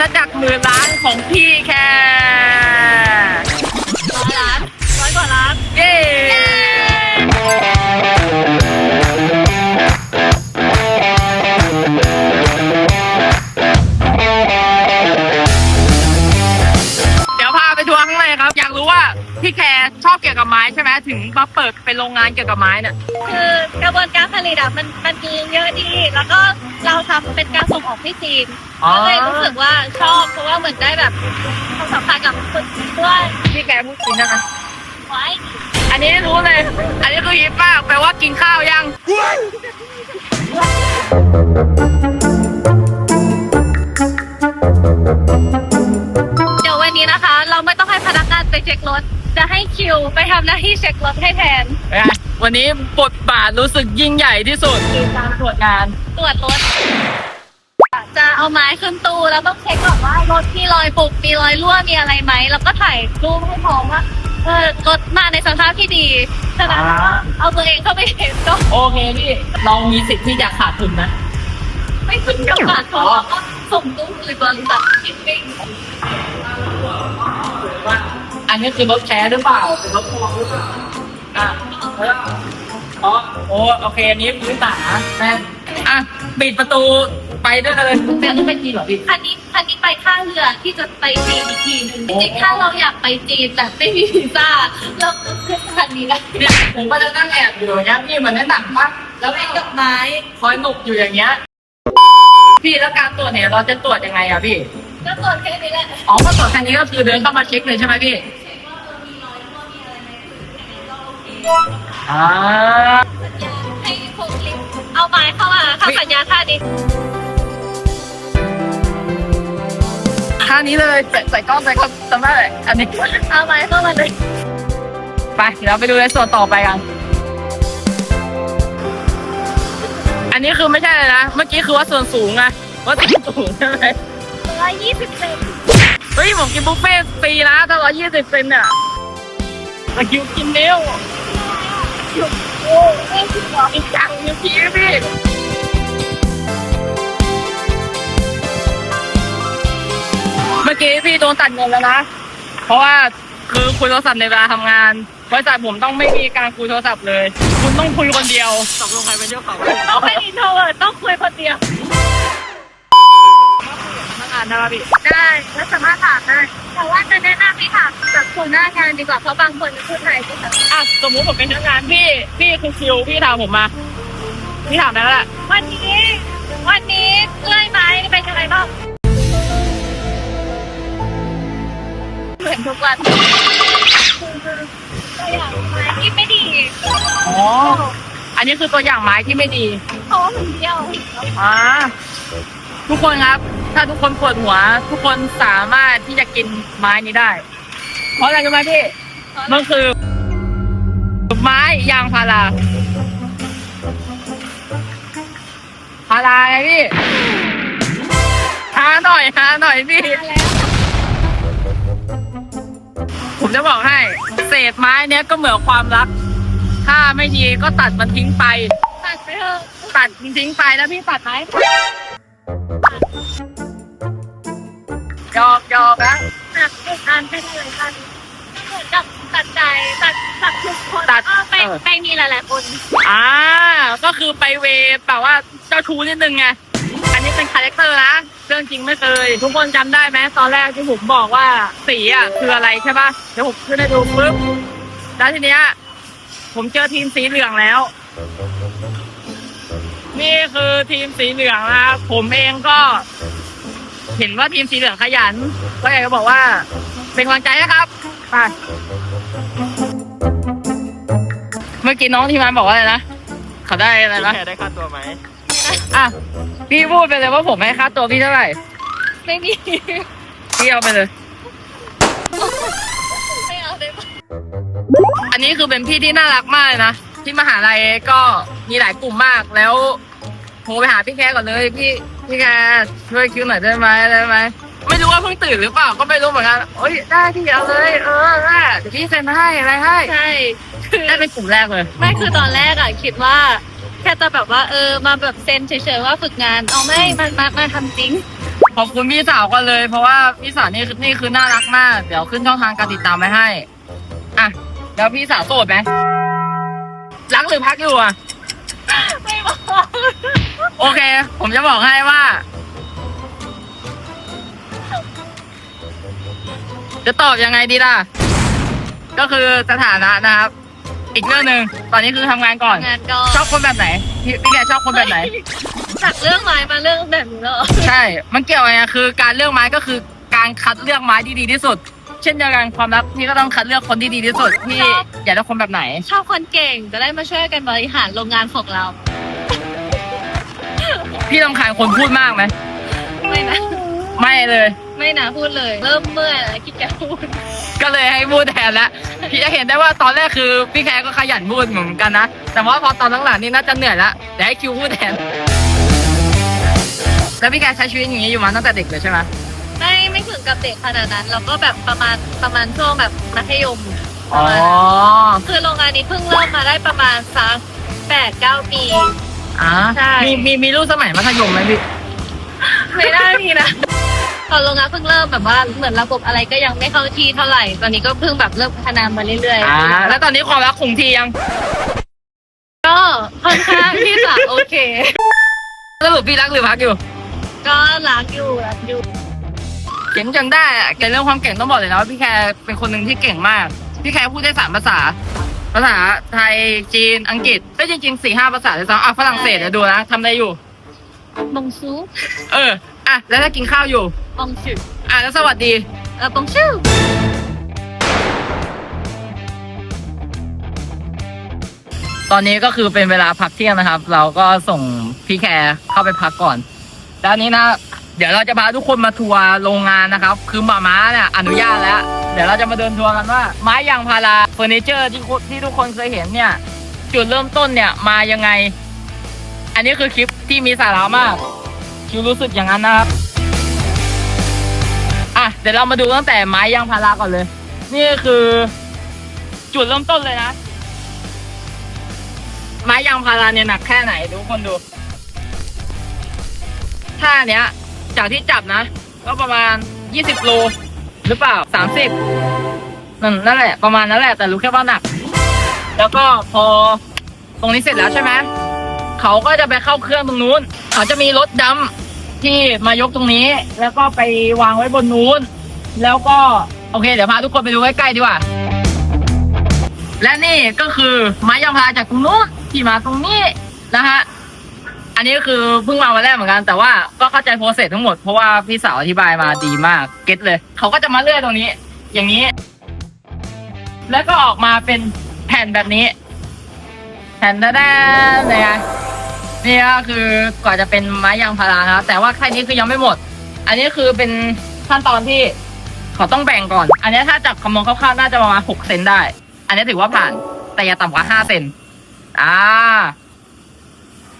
ณาจักรหมื่นล้านของพี่แค่ร้อยล้านร้อยกว่าล้าน เย้ เดี๋ยวพาไปทัวร์ข้างในครับ อยากรู้ว่าพี่แคร์ชอบเกี่ยวกับไม้ใช่ไหมถึงมา เปิดเป็นโรงงานเกี่ยวกับไม้เนี่ยคือกระบวนการผลิตอะมันมันมีเยอะดี แล้วก็เราทำเป็นการส่งออกที่จีนอ๋อก็เลยรู้สึกว่าชอบเพราะว่าเหมือนได้แบบความสัมพันธ์กับคนจีนด้วยพี่แคร์พูดจริงนะไว้อันนี้รู้เลย อันนี้คือฮิปมากแปลว่ากินข้าวยังเไปเช็ครถ จะให้คิวไปทำหน้าที่เช็ครถให้แทนวันนี้บทบาทรู้สึกยิ่งใหญ่ที่สุดคือการตรวจงาน ตรวจรถ จะเอาไม้ขึ้นตู้แล้วต้องเช็คก่อนว่ารถมีรอยปุกมีรอยรั่วมีอะไรไหมแล้วก็ถ่ายรูปให้พร้อมว่าเออรถมาในสภาพที่ดีฉะนั้นอ่า เอาตัวเองเข้าไปเห็นก็โอเคพี่ เรามีสิทธิ์ที่จะขาดทุนนะ ไม่ถึงกับขาดทุนแล้วก็ส่งตู้คืนบริษัทชิปปิ้งว่า อันนี้คือรถแชร์หรือเปล่าเป็นรถทัวร์หรือเปล่าอะแล้วอ๋อโอ้โอเคอันนี้พื้นฐานแม่อะปิดประตูไปด้วยกันเลยแต่ต้องไปจีนเหรอพี่คันนี้คันนี้ไปท่าเรือที่จะไปจีนอีกทีหนึงจริงๆถ้าเราอยากไปจีนแต่ไม่มีวีซ่าเราก็ขึ้นคันนี้ได้เนี่ยผมก็จะนั่งแอบอยู่อย่างเงี้ยพี่เหมือนในหนังปะแล้วเป็เอนงกับไม้คอยหนุกอยู่อย่างเงี้ย พี่แล้วการตรวจเนี่ยเราจะตรวจยังไงอะพี่ ก็ตรวจแค่นี้แหละ อ๋อก็ตรวจแค่นี้ก็คือเดินเข้ามาเช็คเลยใช่ไหมพี่ อ่าให้โฟกลิฟต์เอาไม้เข้ามาทำสัญญาท่านี้ท่านี้เลยใส่ใส่กล้องใส่กล้องจำได้เลยอันนี้เอาไม้เข้ามาเลยไปเดี๋ยวเราไปดูในส่วนต่อไปกัน อันนี้คือไม่ใช่เลยนะ เมื่อกี้คือว่าส่วนสูงไงว่าส่วนสูงใช่ไหมร้อยยี่สิบเซนเฮ้ยผมกินบุฟเฟ่ต์ฟรีนะถ้าร้อยยี่สิบเซนเนี่ยตะคิวกินเนิ้ว โอ้ไม่ถึงหรอกอีกอย่างนิ้วพี่พี่เมื่อกี้พี่โดนตัดเงินแล้วนะ เพราะว่าคือคุยโทรศัพท์ในเวลาทำงานบริษัทผมต้องไม่มีการคุยโทรศัพท์เลย คุณต้องคุยคนเดียวตกลงใครเป็นเจ้าของ ต้องเป็นอินโทรเวิร์ตต้องคุยคนเดียวานได้ป่ะพี่ ได้แล้วสามารถถามได้แต่ว่าจะแนะนำให้ถามแบบคนหน้างานดีกว่าเพราะบางคนพูดไทยไม่ชัดอะสมมุติผมเป็นพนักงานพี่ พี่คือคิวพี่ถามผมมา พี่ถามได้แล้วแหละวันนี้ วันนี้เลื่อยไม้เป็นยังไงบ้างเหมือนทุกวันตัวอย่างไม้ที่ไม่ดีอ๋อ อันนี้คือตัวอย่างไม้ที่ไม่ดี เพราะว่ามันเบี้ยว อ่าทุกคนครับ ถ้าทุกคนปวดหัว ทุกคนสามารถที่จะกินไม้นี้ได้ เพราะอะไรรู้ไหมพี่มันคือ ไม้ยางพาราพาราไงพี่หาหน่อยหาหน่อยพี่มาแล้วผมจะบอกให้ เศษไม้เนี้ยก็เหมือนความรัก ถ้าไม่ดีก็ตัดมันทิ้งไป ตัดไปเถอะตัดทิ้งไปแล้วพี่ตัดไหม ยอกหยอกนะตัดทุกอันเป็นอะไรกันเหมือนกับตัดใจตัดตัดทุกคนตัด ก็ไปเออไปมีหลายๆคนอ่า ก็คือไปเวแบบว่าเจ้าชู้นิดนึงไง อันนี้เป็นคาแรคเตอร์นะ เรื่องจริงไม่เคย ทุกคนจำได้ไหมตอนแรกที่ผมบอกว่าสีอะ คืออะไรใช่ปะเดี๋ยวผมขึ้นให้ดูปุ๊บ แล้วทีเนี้ย ผมเจอทีมสีเหลืองแล้ว นี่คือทีมสีเหลืองนะครับผมเองก็ เห็นว่าทีมสีเหลืองขยันก็อยากจะบอกว่า เป็นกำลังใจนะครับไปเมื่อกี้น้องทีมงานบอกว่าอะไรนะเขาได้อะไรนะแค่ได้ค่าตัวไหมอะพี่พูดไปเลยว่าผมให้ค่าตัวพี่เท่าไหร่ ไม่มี พี่เอาไปเลย ไม่เอาได้ปะอันนี้คือเป็นพี่ที่น่ารักมากเลยนะที่มหาลัยก็มีหลายกลุ่มมากแล้วโทรไปหาพี่แคร์ก่อนเลยพี่ พี่แคร์ช่วยคิวหน่อยได้ไหมได้ไหมไม่รู้ว่าเพิ่งตื่นหรือเปล่าก็ไม่รู้เหมือนกันโอ้ยได้พี่เอาเลย เออได้เดี๋ยวพี่เซ็นให้อะไรให้ใช่คือได้เป็นกลุ่มแรกเลยไม่คือตอนแรกอะคิดว่าแค่จะแบบว่าเออมาแบบเซ็นเฉยๆว่าฝึกงานเอาไม่มามามาทำจริงขอบคุณพี่สาวกันเลย เพราะว่าพี่สาวนี่นี่คือน่ารักมาก เดี๋ยวขึ้นช่องทางการติดตามไว้ให้อะแล้วพี่สาวโสดไหมรักหรือพักอยู่อะไม่บอก โอเค ผมจะบอกให้ว่า จะตอบยังไงดีล่ะ ก็คือสถานะนะครับ อีกเรื่องหนึ่งตอนนี้คือทำงานก่อน งานก็ชอบคนแบบไหนพี่พี่แกชอบคนแบบไหน จากเรื่องไม้มาเรื่องแบบนี้แล้วเหรอใช่ มันเกี่ยวอะไรอะคือการเลือกไม้ก็คือการคัดเลือกไม้ที่ดีที่สุด เช่นเดียวกันความรักพี่ก็ต้องคัดเลือกคนที่ดีที่สุดพี่อยากได้คนแบบไหน ชอบคนเก่งจะได้มาช่วยกันบริหารโรงงานของเรา พี่ต้องการคนพูดมากไหมไม่นะ ไม่เลย ไม่นะพูดเลย เริ่มเมื่อยแล้วคิดจะพูด ก็เลยให้พูดแทนแล้วพี่จะเห็นได้ว่าตอนแรกคือพี่แคร์ก็ขยันพูดเหมือนกันนะ แต่ว่าพอตอนหลังๆนี่น่าจะเหนื่อยละเดี๋ยวให้คิวพูดแทน แล้วพี่แคร์ใช้ชีวิตอย่างนี้อยู่มาตั้งแต่เด็กเลยใช่ไหมไม่ไม่ถึงกับเด็กขนาดนั้นแล้วก็แบบประมาณประมาณช่วงแบบมัธยมปอ๋ระอมาณนั้นคือโรงงานนี้เพิ่งเริ่มมาได้ประมาณสักแปดเก้าปี อ่าใช่ มีมีมีลูกสมัยมัธยมไหมพี่ไม่ได้มีนะตอนโรงงานเพิ่งเริ่มแบบว่าเหมือนระบบอะไรก็ยังไม่เข้าที่เท่าไหร่ ตอนนี้ก็เพิ่งแบบเริ่มพัฒนามาเรื่อยอ่าแล้วตอนนี้ความรักคงที่ยังๆก็ค่อนข้างที่จะโอเค สรุปพี่รักหรือพักอยู่ ก็รักอยู่รักอยู่ เก่งจังได้อะเก่งเรื่องความเก่งต้องบอกเลยนะว่าพี่แคร์เป็นคนหนึ่งที่เก่งมาก พี่แคร์พูดได้สามภาษา ภาษาไทยจีนอังกฤษก็จริงๆสี่ห้าภาษาเลยซ้ำอะฝรั่งเศสเดี๋ยวดูนะทำอะไรอยู่ บงซูเออ อะ แล้วถ้ากินข้าวอยู่ บงชื่ออะ แล้วสวัสดี เออบงชื่อตอนนี้ก็คือเป็นเวลาพักเที่ยงนะครับ เราก็ส่งพี่แคร์เข้าไปพักก่อนแล้วอันนี้นะ เดี๋ยวเราจะพาทุกคนมาทัวร์โรงงานนะครับ คือหมาม้าเนี่ยอนุญาตแล้ว เดี๋ยวเราจะมาเดินทัวร์กันว่า ไม้ยางพาราเฟอร์นิเจอร์ที่ที่ทุกคนเคยเห็นเนี่ย จุดเริ่มต้นเนี่ยมายังไง อันนี้คือคลิปที่มีสาระมาก คิวรู้สึกอย่างนั้นนะครับอะเดี๋ยวเรามาดูตั้งแต่ไม้ยางพาราก่อนเลย นี่คือ จุดเริ่มต้นเลยนะ ไม้ยางพาราเนี่ยหนักแค่ไหนดูคนดูท่าเนี้ย จากที่จับนะ ก็ประมาณยี่สิบโล หรือเปล่าสามสิบนั่นนั่นแหละ ประมาณนั้นแหละ แต่รู้แค่ว่าหนัก แล้วก็พอตรงนี้เสร็จแล้วใช่ไหมเขาก็จะไปเข้าเครื่องตรงนู้น เขาจะมีรถดำที่มายกตรงนี้ แล้วก็ไปวางไว้บนนู้น แล้วก็โอเค เดี๋ยวพาทุกคนไปดูใกล้ๆดีกว่า และนี่ก็คือไม้ยางพาราจากตรงนู้นที่มาตรงนี้นะฮะ อันนี้ก็คือเพิ่งมาวันแรกเหมือนกัน แต่ว่าก็เข้าใจโปรเซสทั้งหมดเพราะว่าพี่สาวอธิบายมาดีมากเก็ตเลย เขาก็จะมาเลื่อยตรงนี้ อย่างนี้ แล้วก็ออกมาเป็นแผ่นแบบนี้ แผ่นแด้ๆเลยไงนี่ก็คือกว่าจะเป็นไม้ยางพาราครับแต่ว่าแค่นี้คือยังไม่หมด อันนี้คือเป็นขั้นตอนที่เขาต้องแบ่งก่อน อันนี้ถ้าจับคำนวณคร่าวๆน่าจะประมาณหกเซนได้ อันนี้ถือว่าผ่านแต่อย่าต่ำกว่าห้าเซนอ่า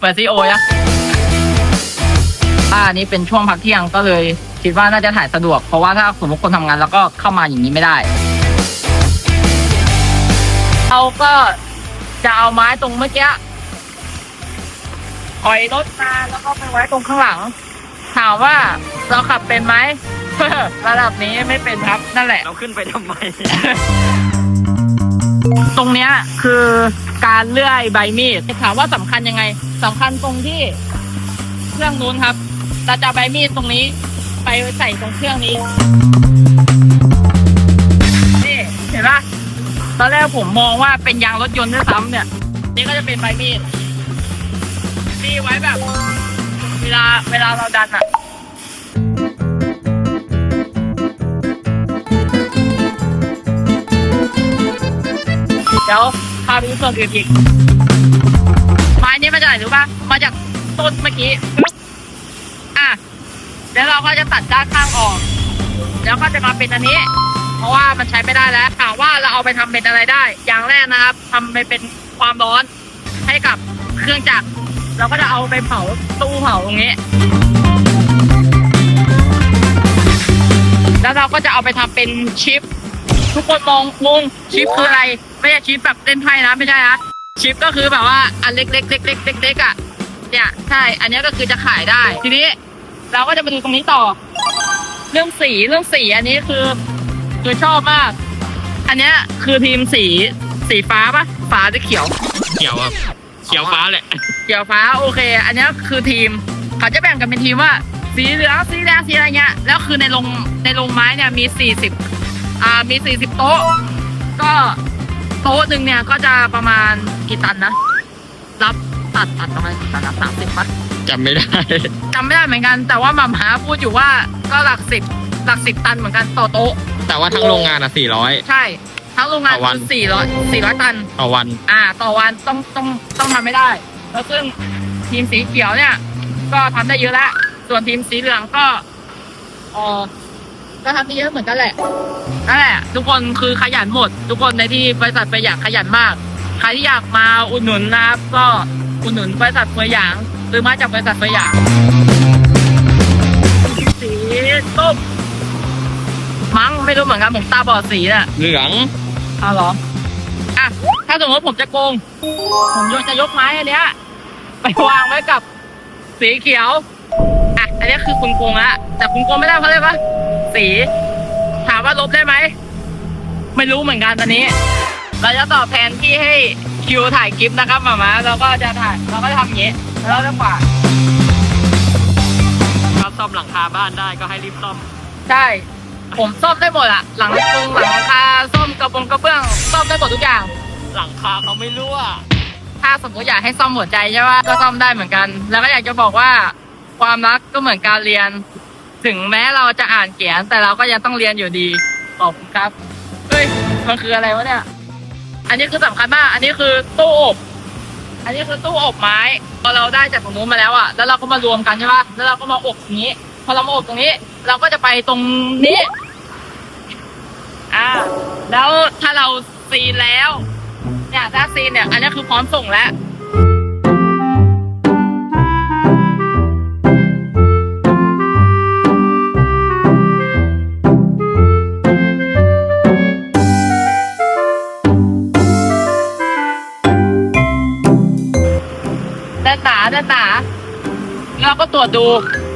เปิดซีโอยะอ่าอันนี้เป็นช่วงพักเที่ยงก็เลย คิดว่าน่าจะถ่ายสะดวก เพราะว่าถ้าสมมติคนทำงานแล้วก็เข้ามาอย่างนี้ไม่ได้เราก็จะเอาไม้ตรงเมื่อกี้ถอยรถมาแล้วก็ไปไว้ตรงข้างหลัง ถามว่าเราขับเป็นไหม ระดับนี้ไม่เป็นครับนั่นแหละ เราขึ้นไปทำไม ตรงเนี้ยคือการเลื่อยใบมีดถามว่าสำคัญยังไงสำคัญตรงที่เครื่องนู้นครับเราจะใบมีดตรงนี้ ไปใส่ตรงเครื่องนี้นี่เห็นปะตอนแรกผมมองว่าเป็นยางรถยนต์ด้วยซ้ำเนี่ย นี่ก็จะเป็นใบมีดมีไว้แบบ เวลาเวลาเราดันอะ ดี๋ยวพาไปดูส่วนอื่นอีกไม้นี้มาจากไหนรู้ป่ะมาจากต้นเมื่อกี้อะเดี๋ยวเราก็จะตัดด้านข้างออก แล้วก็จะมาเป็นอันนี้ เพราะว่ามันใช้ไม่ได้แล้วถามว่าเราเอาไปทำเป็นอะไรได้ อย่างแรกนะครับทำไปเป็นความร้อนให้กับเครื่องจักรเราก็จะเอาไปเผาตู้เผาตรงนี้ แล้วเราก็จะเอาไปทำเป็นชิป ทุกคนมองงงชิปคืออะไร ไม่ใช่ชิปแบบเล่นไพ่นะไม่ใช่นะชิปก็คือแบบว่าอันเล็กๆเล็กๆเล็กๆเล็กๆอะเนี่ยใช่ อันเนี้ยก็คือจะขายได้ ทีนี้ เราก็จะมาดูตรงนี้ต่อ เรื่องสีเรื่องสีอันนี้คือคือชอบมาก อันเนี้ยคือทีมสีสีฟ้าปะฟ้าหรือเขียว เขียวครับเขียวฟ้าแหละ เขียวฟ้าโอเค อันเนี้ยคือทีม เขาจะแบ่งกันเป็นทีมว่า สีเหลืองสีแดงสีอะไรเงี้ยแล้วคือในโรงในโรงไม้เนี่ยมีสี่สิบอ่ามีสี่สิบโต๊ะ ก็ โต๊ะหนึ่งเนี่ยก็จะประมาณกี่ตันนะ รับตัดตัดประมาณกี่ตันนะสามสิบปะจำไม่ได้ จำไม่ได้เหมือนกัน แต่ว่าหม่ำหาพูดอยู่ว่าก็หลักสิบหลักสิบตันเหมือนกันต่อโต๊ะ แต่ว่าทั้งโรงงานอะสี่ร้อย ใช่ ทั้งโรงงานต่อวัน คือสี่ร้อยสี่ร้อยตัน ต่อวัน อ่า ต่อวันต้องต้องต้องทำไม่ได้ แล้วซึ่งทีมสีเขียวเนี่ย ก็ทำได้เยอะแล้ว ส่วนทีมสีเหลืองก็เออ ก็ทำได้เยอะเหมือนกันแหละนั่นแหละทุกคนคือขยันหมด ทุกคนในที่บริษัทไปอยากขยันมาก ใครที่อยากมาอุดหนุนนะครับ ก็อุดหนุนบริษัทเฟยหยางหรือมาจากบริษัทเฟยหยางสีส้มมั้งไม่รู้เหมือนกันผมตาบอดสีน่ะเหลืองอ้าวเหรออะถ้าสมมติผมจะโกง ผมยกจะยกไม้อันเนี้ยไปวางไว้กับสีเขียวอะอันนี้คือคุณโกงละแต่คุณโกงไม่ได้เพราะอะไรปะ สี ถามว่าลบได้ไหม ไม่รู้เหมือนกันตอนนี้ เราจะตอบแทนที่ให้คิวถ่ายคลิปนะครับหมามาเราก็จะถ่ายเราก็จะทำอย่างนี้แล้วเราจะกวาดถ้าซ่อมหลังคาบ้านได้ก็ให้รีบซ่อม ใช่ ผมซ่อมได้หมดอะหลังตรงหลังคาซ่อมกระบงกระเบื้องซ่อมได้หมดทุกอย่าง หลังคาเขาไม่รั่วถ้าสมมติอยากให้ซ่อมหัวใจใช่ป่ะก็ซ่อมได้เหมือนกัน แล้วก็อยากจะบอกว่าความรักก็เหมือนการเรียน ถึงแม้เราจะอ่านเขียนแต่เราก็ยังต้องเรียนอยู่ดี ขอบคุณครับ เฮ้ย มันคืออะไรวะเนี่ย อันนี้คือสำคัญมาก อันนี้คือตู้อบ อันนี้คือตู้อบไม้พอเราได้จากตรงนู้นมาแล้วอะแล้วเราก็มารวมกันใช่ป่ะ แล้วเราก็มาอบตรงนี้ พอเรามาอบตรงนี้ เราก็จะไปตรงนี้ อ่า แล้วถ้าเราซีนแล้ว เนี่ยถ้าซีนเนี่ย อันนี้คือพร้อมส่งแล้ว นหนาด้านหนาเราก็ตรวจดู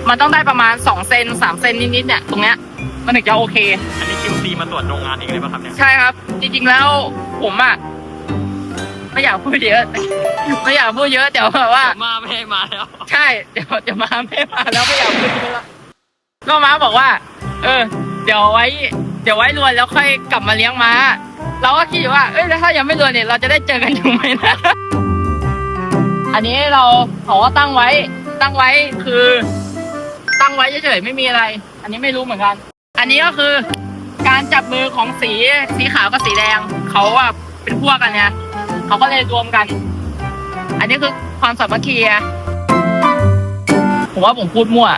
มันต้องได้ประมาณสองเซนสามเซนนิดๆเนี่ยตรงเนี้ยมันถึงจะโอเค อันนี้ QC มาตรวจโรงงานเองเลยป่ะครับเนี่ยใช่ครับ จริงๆแล้วผมอะไม่อยากพูดเยอะไม่อยากพูดเยอะเดี๋ยวแบบว่า มาไม่ให้มาแล้ว ใช่เดี๋ยวจะมาไม่มาแล้วไม่อยากพูดเยอะก็ม้าบอกว่า เออ เดี๋ยวไว้ เดี๋ยวไว้รวยแล้วค่อยกลับมาเลี้ยงม้า เราก็คิดอยู่ว่าเอ้ยแล้วถ้ายังไม่รวยเนี่ยเราจะได้เจอกันอยู่ไหมนะ อันนี้เราขอตั้งไว้ตั้งไว้คือ ตั้งไว้เฉยๆไม่มีอะไร อันนี้ไม่รู้เหมือนกัน อันนี้ก็คือการจับมือของสีสีขาวกับสีแดงเขาอะเป็นพวกกันเนี่ยเขาก็เลยรวมกัน อันนี้คือความสามัคคีผมว่าผมพูดมั่ว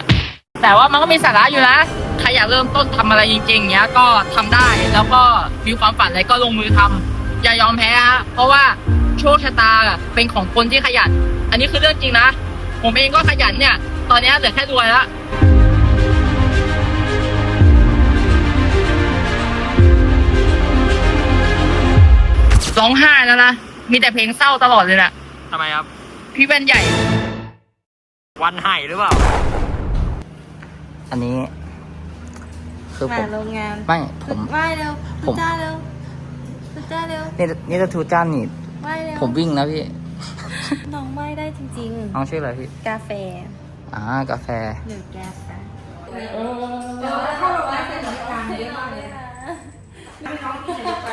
แต่ว่ามันก็มีสาระอยู่นะใครอยากเริ่มต้นทำอะไรจริงๆเนี้ยก็ทำได้แล้วก็มีความฝันอะไรก็ลงมือทำอย่ายอมแพ้ฮะเพราะว่า โชคชะตาอะเป็นของคนที่ขยัน อันนี้คือเรื่องจริงนะ ผมเองก็ขยันเนี่ย ตอนเนี้ยเหลือแค่รวยแล้วร้องไห้แล้วนะ มีแต่เพลงเศร้าตลอดเลยน่ะทำไมครับ พี่แว่นใหญ่ วันไห่หรือเปล่า อันนี้ คือผมามโรงงานไม่ผม ไหว้เร็วผมพุจ้าเร็วพุจ้าเร็ว นี่นี่จะทูจ้านนี่ ไม่แล้ผมวิ่งนะพี่ น้องไม่ได้จริงน้องชื่ออะไรพี่กาแฟอ่ากาแฟ หรือแก๊สนะเดี๋ยวถ้าเราไล่เป็นกลางเยอะมากเลย ไม่ต้องกินไป